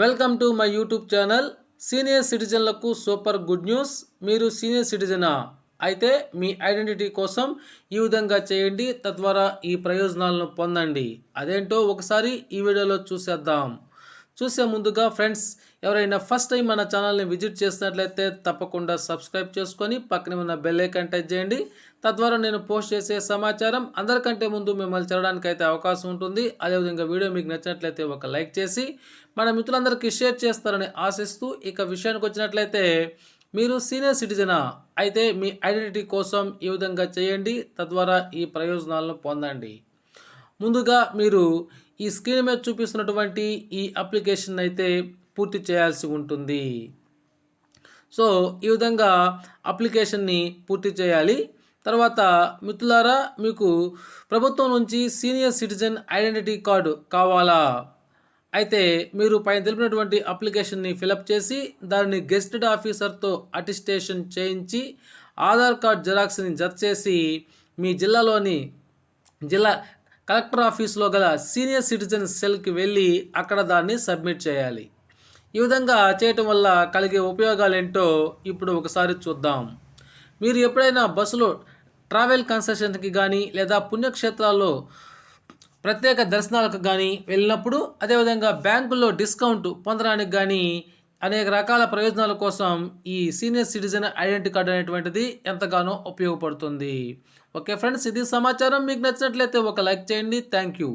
Welcome to my YouTube channel. Senior సిటిజన్లకు super good news. మీరు senior సిటిజనా? అయితే మీ ఐడెంటిటీ కోసం ఈ విధంగా చేయండి. తద్వారా ఈ ప్రయోజనాలను పొందండి. అదేంటో ఒకసారి ఈ వీడియోలో చూసేద్దాం. చూసే ముందుగా ఫ్రెండ్స్ ఎవరైనా ఫస్ట్ టైం మన ఛానల్ని విజిట్ చేసినట్లయితే తప్పకుండా సబ్స్క్రైబ్ చేసుకొని పక్కనే ఉన్న బెల్ ఐకాన్ టచ్ చేయండి. తద్వారా నేను పోస్ట్ చేసే సమాచారం అందరికంటే ముందు మిమ్మల్ని చదవడానికి అయితే అవకాశం ఉంటుంది. అదేవిధంగా వీడియో మీకు నచ్చినట్లయితే ఒక లైక్ చేసి మన మిత్రులందరికీ షేర్ చేస్తారని ఆశిస్తూ ఇక విషయానికి వచ్చినట్లయితే మీరు సీనియర్ సిటిజనా అయితే మీ ఐడెంటిటీ కోసం ఈ విధంగా చేయండి. తద్వారా ఈ ప్రయోజనాలను పొందండి. ముందుగా మీరు ఈ స్క్రీన్ మీద చూపిస్తున్నటువంటి ఈ అప్లికేషన్ అయితే పూర్తి చేయాల్సి ఉంటుంది. సో ఈ విధంగా అప్లికేషన్ని పూర్తి చేయాలి. తర్వాత మిత్రులారా మీకు ప్రభుత్వం నుంచి సీనియర్ సిటిజన్ ఐడెంటిటీ కార్డు కావాలా? అయితే మీరు పైన తెలిపినటువంటి అప్లికేషన్ని ఫిలప్ చేసి దానిని గెస్టెడ్ ఆఫీసర్తో అటిస్టేషన్ చేయించి ఆధార్ కార్డ్ జిరాక్స్ని జత చేసి మీ జిల్లాలోని జిల్లా కలెక్టర్ ఆఫీస్లో గల సీనియర్ సిటిజన్ సెల్కి వెళ్ళి అక్కడ దాన్ని సబ్మిట్ చేయాలి. ఈ విధంగా చేయటం వల్ల కలిగే ఉపయోగాలు ఏంటో ఇప్పుడు ఒకసారి చూద్దాం. మీరు ఎప్పుడైనా బస్సులో ట్రావెల్ కన్సెషన్కి కానీ లేదా పుణ్యక్షేత్రాల్లో ప్రత్యేక దర్శనాలకు కానీ వెళ్ళినప్పుడు అదేవిధంగా బ్యాంకుల్లో డిస్కౌంట్ పొందడానికి కానీ అనేక రకాల ప్రయోజనాల కోసం ఈ సీనియర్ సిటిజన్ ఐడెంటిటీ కార్డు అనేటువంటిది ఎంతగానో ఉపయోగపడుతుంది. ఓకే ఫ్రెండ్స్ ఇది సమాచారం. మీకు నచ్చినట్లయితే ఒక లైక్ చేయండి. Thank you.